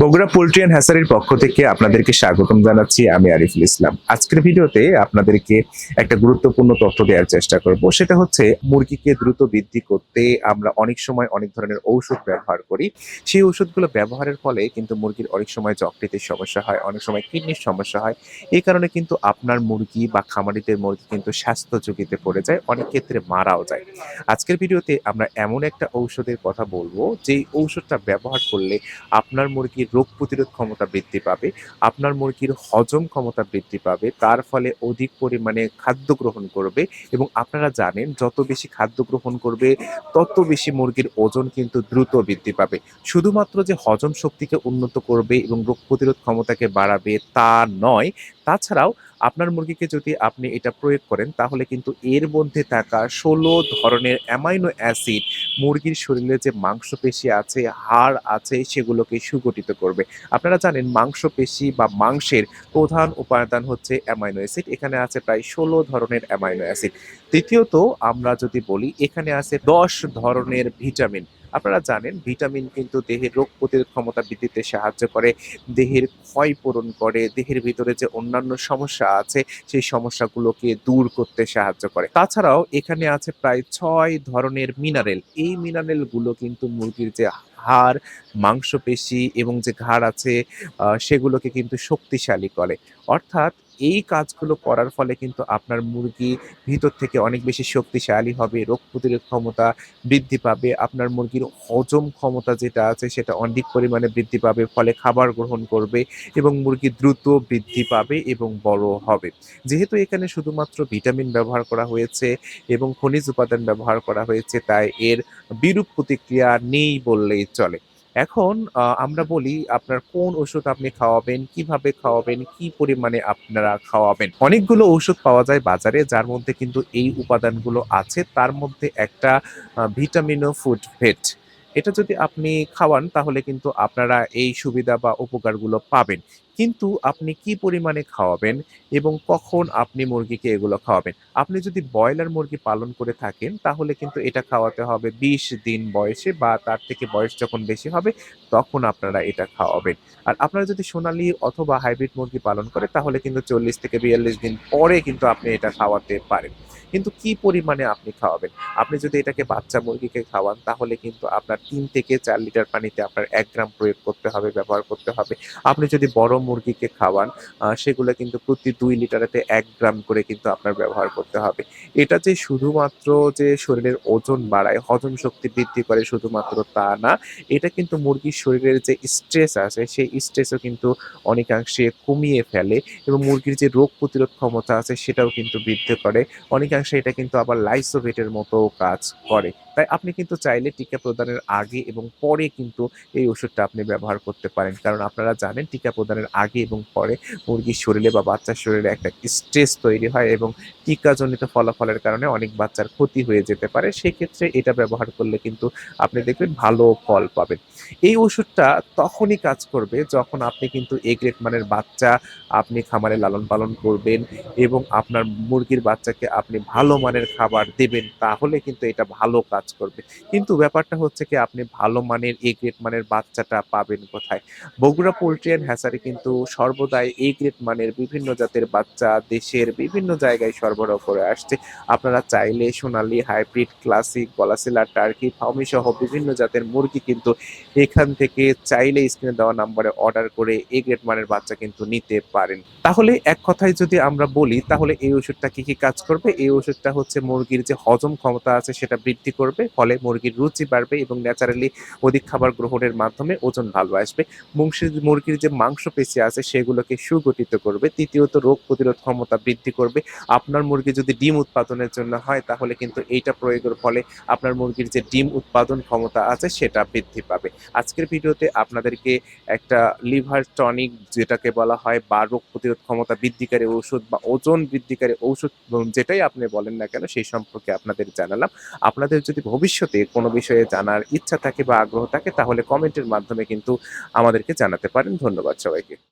Bogura poultry and হ্যাসারির পক্ষ থেকে আপনাদেরকে স্বাগতম জানাচ্ছি আমি আরিফুল ইসলাম। আজকের ভিডিওতে আপনাদেরকে একটা গুরুত্বপূর্ণ তথ্য দেওয়ার চেষ্টা করব। সেটা হচ্ছে মুরগিকে দ্রুত বৃদ্ধি করতে আমরা অনেক সময় অনেক ধরনের ঔষধ ব্যবহার করি। সেই ঔষধগুলো ব্যবহারের ফলে কিন্তু মুরগির অনেক সময় যকৃতের সমস্যা হয়, অনেক সময় কিডনির সমস্যা হয়। এই কারণে কিন্তু আপনার মুরগি বা খামারিদের মুরগি কিন্তু স্বাস্থ্য ঝুঁকিতে পড়ে যায়, অনেক ক্ষেত্রে মারাও যায়। আজকের ভিডিওতে আমরা এমন একটা ঔষধের কথা বলব, যেই ঔষধটা ব্যবহার করলে আপনার মুরগির রোগ প্রতিরোধ ক্ষমতা বৃদ্ধি পাবে, আপনার মুরগির হজম ক্ষমতা বৃদ্ধি পাবে, তার ফলে অধিক পরিমাণে খাদ্য গ্রহণ করবে এবং আপনারা জানেন যত বেশি খাদ্য গ্রহণ করবে, তত বেশি মুরগির ওজন কিন্তু দ্রুত বৃদ্ধি পাবে। শুধুমাত্র যে হজম শক্তিকে উন্নত করবে এবং রোগ প্রতিরোধ ক্ষমতাকে বাড়াবে তা নয়, তাছাড়াও আপনার মুরগিকে যদি আপনি এটা প্রয়োগ করেন, তাহলে কিন্তু এর মধ্যে থাকা ষোলো ধরনের অ্যামাইনো অ্যাসিড মুরগির শরীরে যে মাংসপেশি আছে, হাড় আছে, সেগুলোকে সুগঠিত করবে। আপনারা জানেন মাংসপেশি বা মাংসের প্রধান উপাদান হচ্ছে অ্যামাইনো অ্যাসিড। এখানে আছে প্রায় ষোলো ধরনের অ্যামাইনো অ্যাসিড। তৃতীয়ত আমরা যদি বলি, এখানে আছে দশ ধরনের ভিটামিন। আপনারা জানেন, ভিটামিন কিন্তু দেহের রোগ প্রতিরোধ ক্ষমতা বৃদ্ধিতে সাহায্য করে, দেহের ক্ষয় পূরণ করে, দেহের ভিতরে যে অন্যান্য সমস্যা আছে, সেই সমস্যাগুলোকে দূর করতে সাহায্য করে। তাছাড়াও এখানে আছে প্রায় ছয় ধরনের মিনারেল। এই মিনারেলগুলো কিন্তু মুরগির যে হাড়, মাংসপেশি এবং যে ঘাড় আছে সেগুলোকে কিন্তু শক্তিশালী করে। অর্থাৎ এই কাজগুলো করার ফলে কিন্তু আপনার মুরগি ভিতর থেকে অনেক বেশি শক্তিশালী হবে, রোগ প্রতিরোধ ক্ষমতা বৃদ্ধি পাবে, আপনার মুরগির হজম ক্ষমতা যেটা আছে সেটা অনেক পরিমাণে বৃদ্ধি পাবে, ফলে খাবার গ্রহণ করবে এবং মুরগি দ্রুত বৃদ্ধি পাবে এবং বড় হবে। যেহেতু এখানে শুধুমাত্র ভিটামিন ব্যবহার করা হয়েছে এবং খনিজ উপাদান ব্যবহার করা হয়েছে, তাই এর বিরূপ প্রতিক্রিয়া নেই বললেই চলে। এখন আমরা বলি আপনার কোন ওষুধ আপনি খাওয়াবেন কীভাবে খাওয়াবেন কি পরিমাণে আপনারা খাওয়াবেন? অনেকগুলো ওষুধ পাওয়া যায় বাজারে যার মধ্যে কিন্তু এই উপাদানগুলো আছে। তার মধ্যে একটা ভিটামিনো ফুড ভেট। এটা যদি আপনি খাওয়ান, তাহলে কিন্তু আপনারা এই সুবিধা বা উপকারগুলো পাবেন। কিন্তু আপনি কি পরিমাণে খাওয়াবেন এবং কখন আপনি মুরগিকে এগুলো খাওয়াবেন? আপনি যদি ব্রয়লার মুরগি পালন করে থাকেন, তাহলে কিন্তু এটা খাওয়াতে হবে বিশ দিন বয়সে বা তার থেকে বয়স যখন বেশি হবে, তখন আপনারা এটা খাওয়াবেন। আর আপনারা যদি সোনালি অথবা হাইব্রিড মুরগি পালন করে, তাহলে কিন্তু চল্লিশ থেকে বিয়াল্লিশ দিন পরে কিন্তু আপনি এটা খাওয়াতে পারেন। কিন্তু কি পরিমাণে আপনি খাওয়াবেন? আপনি যদি এটাকে বাচ্চা মুরগিকে খাওয়ান, তাহলে কিন্তু আপনার তিন থেকে চার লিটার পানিতে আপনার এক গ্রাম প্রয়োগ করতে হবে, ব্যবহার করতে হবে। আপনি যদি বড় মুরগিকে খাওয়ান সেগুলো কিন্তু প্রতি দুই লিটারেতে এক গ্রাম করে কিন্তু আপনার ব্যবহার করতে হবে। এটা যে শুধুমাত্র যে শরীরের ওজন বাড়ায়, হজম শক্তি বৃদ্ধি করে শুধুমাত্র তা না, এটা কিন্তু মুরগির শরীরের যে স্ট্রেস আছে, সেই স্ট্রেসও কিন্তু অনেকাংশে কমিয়ে ফেলে এবং মুরগির যে রোগ প্রতিরোধ ক্ষমতা আছে, সেটাও কিন্তু বৃদ্ধি করে। অনেকাংশে এটা কিন্তু আবার লাইসোভেটের মতো কাজ করে। তাই আপনি কিন্তু চাইলে টিকা প্রদানের আগে এবং পরে কিন্তু এই ওষুধটা আপনি ব্যবহার করতে পারেন। কারণ আপনারা জানেন টিকা প্রদানের আগে এবং পরে মুরগির শরীরে বা বাচ্চার শরীরে একটা স্ট্রেস তৈরি হয় এবং টিকাজনিত ফলাফলের কারণে অনেক বাচ্চার ক্ষতি হয়ে যেতে পারে। সেক্ষেত্রে এটা ব্যবহার করলে কিন্তু আপনি দেখবেন ভালো ফল পাবেন। এই ওষুধটা তখনই কাজ করবে যখন আপনি কিন্তু এ গ্রেড মানের বাচ্চা আপনি খামারে লালন পালন করবেন এবং আপনার মুরগির বাচ্চাকে আপনি ভালো মানের খাবার দেবেন, তাহলে কিন্তু এটা ভালো কাজ করবে। কিন্তু ব্যাপারটা হচ্ছে কি, আপনি ভালো মানের এ গ্রেড মানের বাচ্চাটা পাবেন কোথায়? বগুড়া পোল্ট্রি অ্যান্ড হ্যাসারি কিন্তু সর্বদাই এ গ্রেড মানের বিভিন্ন জাতের বাচ্চা দেশের বিভিন্ন জায়গায় সরবরাহ করে আসছে। আপনারা চাইলে সোনালি, হাইব্রিড, ক্লাসিক গলাসিলা টার্কি, ফাউমি সহ বিভিন্ন জাতের মুরগি কিন্তু এখান থেকে চাইলে স্ক্রিনে দেওয়া নাম্বারে অর্ডার করে এ গ্রেড মানের বাচ্চা কিন্তু নিতে পারেন। তাহলে এক কথায় যদি আমরা বলি, তাহলে এই ওষুধটা কি কি কাজ করবে? এই ওষুধটা হচ্ছে মুরগির যে হজম ক্ষমতা আছে, সেটা বৃদ্ধি করবে। ফলে মুরগির রুচি বাড়বে এবং ন্যাচারালি অধিক খাবার গ্রহণের মাধ্যমে ওজন ভালো আসবে। মুংশির মুরগির যে মাংসপেশি আছে সেগুলোকে সুগঠিত করবে তৃতীয়ত রোগ প্রতিরোধ ক্ষমতা বৃদ্ধি করবে। আপনার মুরগি যদি ডিম উৎপাদনের জন্য হয় তাহলে কিন্তু এইটা প্রয়োগের ফলে আপনার মুরগির যে ডিম উৎপাদন ক্ষমতা আছে সেটা বৃদ্ধি পাবে। আজকের ভিডিওতে আপনাদেরকে একটা লিভার টনিক যেটাকে বলা হয় বা রোগ প্রতিরোধ ক্ষমতা বৃদ্ধিকারী ঔষধ বা ওজন বৃদ্ধিকারী উম, যেটাই আপনি বলেন না কেন সেই সম্পর্কে আপনাদের জানালাম। আপনাদের যদি ভবিষ্যতে কোনো বিষয়ে জানার ইচ্ছা থাকে বা আগ্রহ থাকে, তাহলে কমেন্টের মাধ্যমে কিন্তু আমাদেরকে জানাতে পারেন। ধন্যবাদ সবাইকে।